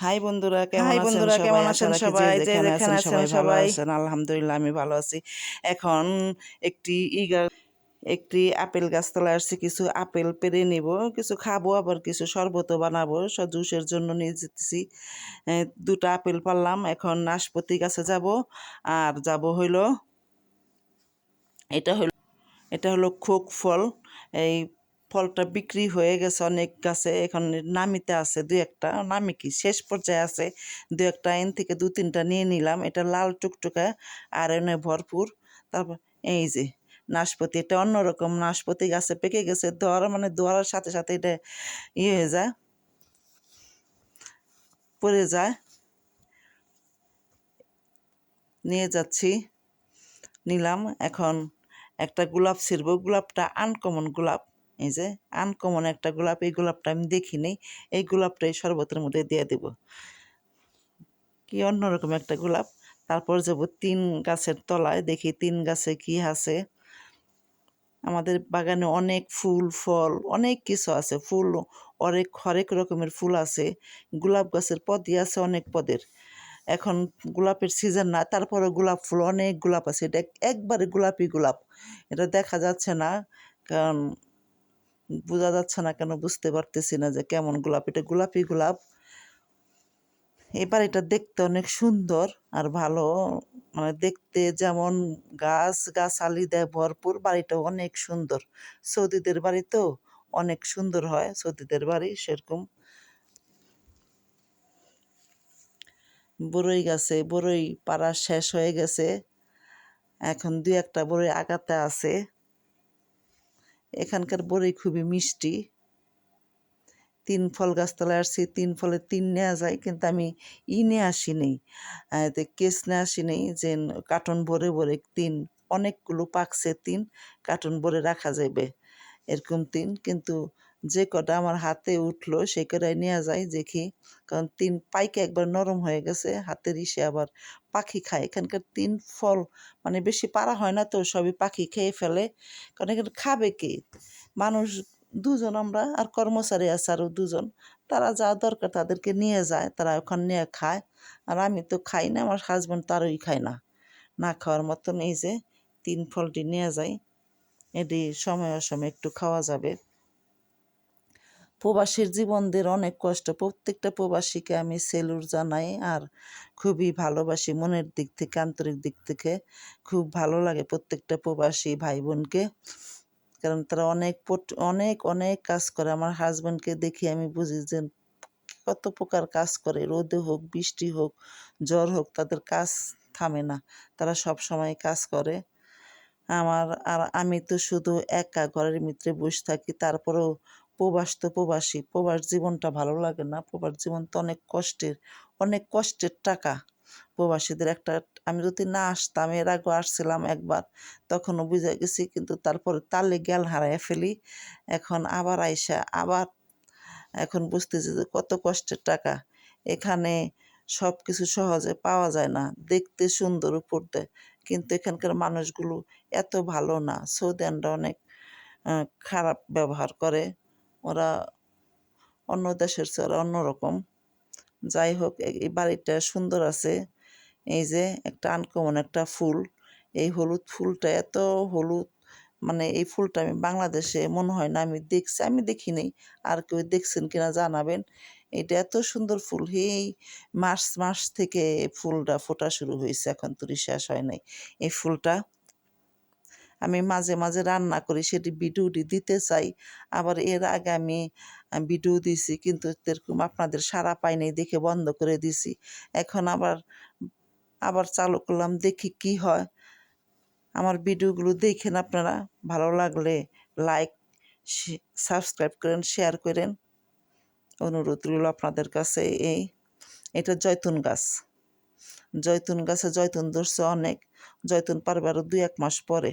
High বন্ধুরা কেমন বন্ধুরা, কেমন আছেন সবাই? যে যেখানে আছেন সবাই আলহামদুলিল্লাহ আমি ভালো আছি। এখন একটি ইগা একটি আপেল গাছতলায় আসছি। কিছু আপেল পেরে নিব কিছু খাব আবার কিছু শরবতও বানাবো। সব জুসের জন্য নিয়ে যেতেছি। দুটো আপেল পারলাম। এখন নাশপাতি গাছে যাব। আর যাব হইল এটা হলো এটা হলো খোক ফল। এই ফলটা বিক্রি হয়ে গেছে অনেক গাছে। এখন নামিতে আছে দু একটা। নামি কি? শেষ পর্যায়ে আছে। দু একটা এন থেকে দু তিনটা নিয়ে নিলাম। এটা লাল টুকটুকা আর এনে ভরপুর। তারপর এই যে নাশপাতি, এটা অন্যরকম নাশপাতি গাছে পেকে গেছে। দোয়ার মানে দোয়ার সাথে সাথে এটা ইয়ে হয়ে যায়, পড়ে যায়। নিয়ে যাচ্ছি, নিলাম। এখন একটা গোলাপ ছিড়ব। গোলাপটা আনকমন গোলাপ। এই যে আনকমন একটা গোলাপ, এই গোলাপটা আমি দেখিনি এই গোলাপটা এই শরবতের মধ্যে দিয়ে দেব। কি অন্যরকম একটা গোলাপ। তারপর যাব তিন গাছের তলায়, দেখি তিন গাছে কি আছে। আমাদের বাগানে অনেক ফুল, ফল, অনেক কিছু আছে। ফুল অনেক হরেক রকমের ফুল আছে। গোলাপ গাছের পদই আছে অনেক পদের। এখন গোলাপের সিজন না তারপরে গোলাপ ফুল, অনেক গোলাপ আছে। এটা একবারে গোলাপি গোলাপ। এটা দেখা যাচ্ছে না, কারণ বোঝা যাচ্ছে না কেন বুঝতে পারতেছি না যে কেমন গোলাপ, এটা গোলাপি গোলাপ। এবার এটা দেখতে অনেক সুন্দর আর ভালো। মানে দেখতে যেমন গাছ, গাছালি দেয় ভরপুর, বাড়িটাও অনেক সুন্দর। সৌদিদের বাড়ি তো অনেক সুন্দর হয় সৌদিদের বাড়ি সেরকম। বরই গাছে, বরই পাড়া শেষ হয়ে গেছে। এখন দুই একটা বরই আগাতে আছে। এখানকার বড়ি খুবই মিষ্টি। তিন ফল গাছতলায় আসছি, তিন ফলে তিন নেওয়া যায়, কিন্তু আমি ই নিয়ে আসি আসিনি কেস নিয়ে আসি নেই যে কার্টন ভরে ভরে তিন, অনেকগুলো পাকছে তিন, কার্টন ভরে রাখা যাবে এরকম তিন, কিন্তু যে কটা আমার হাতে উঠল সে কটাই নেওয়া যায় দেখি। কারণ তিন পাইকে একবার নরম হয়ে গেছে, হাতের ইসে আবার পাখি খায়। এখানকার তিন ফল মানে বেশি পারা হয় না তো, সবই পাখি খেয়ে ফেলে। কারণ এখানে খাবে কি? মানুষ দুজন আমরা আর কর্মচারী আছে আরও দুজন। তারা যা দরকার তাদেরকে নিয়ে যায়, তারা ওখানে নিয়ে খায়। আর আমি তো খাই না, আমার হাজব্যান্ড তারই খায় না। না খাওয়ার মতন এই যে তিন ফলটি নিয়ে যায় এটি সময় অসময়ে একটু খাওয়া যাবে। প্রবাসীর জীবনদের অনেক কষ্ট। প্রত্যেকটা প্রবাসীকে আমি সেলুর জানাই আর খুবই ভালোবাসি। মনের দিক থেকে, আন্তরিক দিক থেকে খুব ভালো লাগে প্রত্যেকটা প্রবাসী ভাই বোনকে কারণ তারা অনেক অনেক অনেক কাজ করে। আমার হাজব্যান্ডকে দেখি আমি বুঝি যে কত প্রকার কাজ করে। রোদে হোক, বৃষ্টি হোক, জ্বর হোক, তাদের কাজ থামে না। তারা সব সময় কাজ করে। আমার, আর আমি তো শুধু একা ঘরের মিত্রে বসে থাকি। তারপরেও প্রবাস তো প্রবাসী, প্রবাস জীবনটা ভালো লাগে না। প্রবাস জীবন তো অনেক কষ্টের অনেক কষ্টের টাকা। প্রবাসীদের একটা, আমি যদি না আসতাম, এর আগে আসছিলাম একবার, তখনও বুঝে গেছি কিন্তু তারপরে তালে জ্ঞান হারাইয়া ফেলি। এখন আবার আইসা, আবার এখন বুঝতেছি যে কত কষ্টের টাকা। এখানে সব কিছু সহজে পাওয়া যায় না, দেখতে সুন্দর উপর কিন্তু এখানকার মানুষগুলো এত ভালো না সৌদিয়ানরা অনেক খারাপ ব্যবহার করে। ওরা অন্য দেশের চেয়ে ওরা অন্যরকম। যাই হোক এই বাড়িটা সুন্দর আছে। এই যে একটা আনকমন একটা ফুল। এই হলুদ ফুলটা এত হলুদ মানে এই ফুলটা আমি বাংলাদেশে মনে হয় না, আমি দেখছি, আমি দেখিনি। আর কেউ দেখছেন কিনা জানাবেন। এটা এত সুন্দর ফুল। এই মার্চ মাস থেকে ফুলটা ফোটা শুরু হয়েছে, এখন তুরি শেষ হয় নাই। এই ফুলটা আমি মাঝে মাঝে রান্না করি, সেটি ভিডিওটি দিতে চাই। আবার এর আগে আমি ভিডিও দিছি, কিন্তু এরকম আপনাদের সারা পাই নাই দেখে বন্ধ করে দিছি। এখন আবার আবার চালু করলাম, দেখি কি হয়। আমার ভিডিওগুলো দেখেন আপনারা, ভালো লাগলে লাইক সাবস্ক্রাইব করেন, শেয়ার করেন। অনুরোধ রইল আপনাদের কাছে এই, এটা জয়তুন গাছ। জয়তুন গাছে জয়তুন ধরছে অনেক, জয়তুন পারবে আরও দুই এক মাস পরে।